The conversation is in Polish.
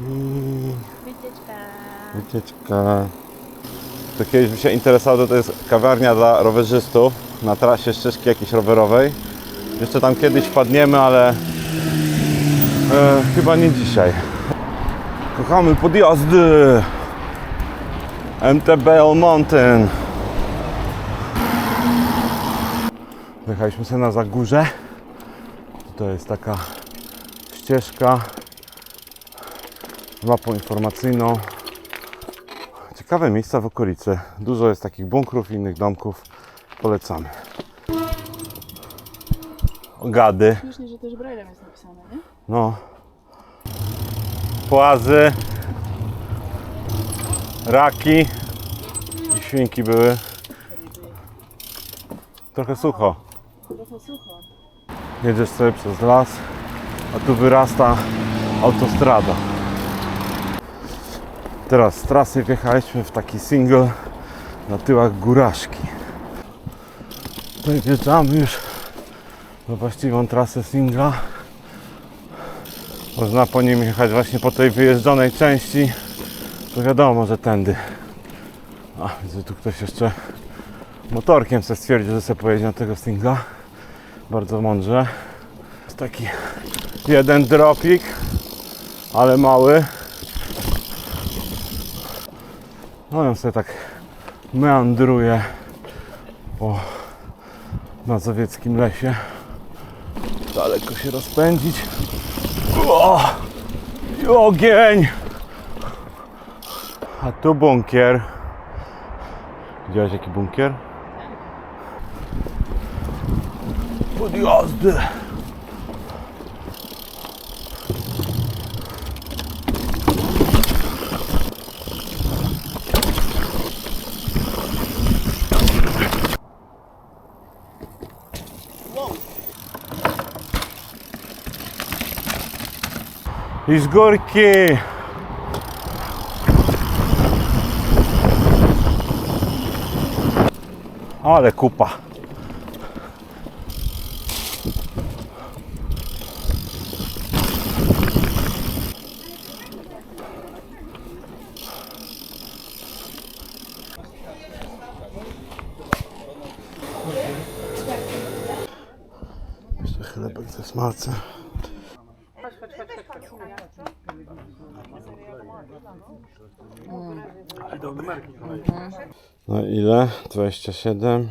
I Wycieczka. wycieczka. To kiedyś by się interesował, to jest kawiarnia dla rowerzystów na trasie ścieżki jakiejś rowerowej. Jeszcze tam kiedyś wpadniemy, ale e, chyba nie dzisiaj. Kochamy podjazdy. MTB All Mountain. Wyjechaliśmy sobie na Zagórze. To jest taka ścieżka z mapą informacyjną. Ciekawe miejsca w okolicy. Dużo jest takich bunkrów i innych domków. Polecamy. Ogady. Śmiesznie, że też braillem jest napisane, nie? No. Płazy. Raki. I świnki były. Trochę sucho. Trochę sucho. Jedziesz sobie przez las, a tu wyrasta autostrada. Teraz z trasy wjechaliśmy w taki single na tyłach góraszki. Tutaj wjeżdżamy już na właściwą trasę singla. Można po nim jechać właśnie po tej wyjeżdżonej części. To wiadomo, że tędy. A, widzę tu ktoś jeszcze motorkiem se stwierdził, że sobie pojedzie na tego singla. Bardzo mądrze. Jest taki jeden dropik, ale mały. No on sobie tak meandruje po mazowieckim lesie. Daleko się rozpędzić. O! I ogień! A tu bunkier. Widziałeś jaki bunkier? Podjazdy. I z górki. Ale kupa. Jeszcze chlebek ze smalcem. No ile? 27.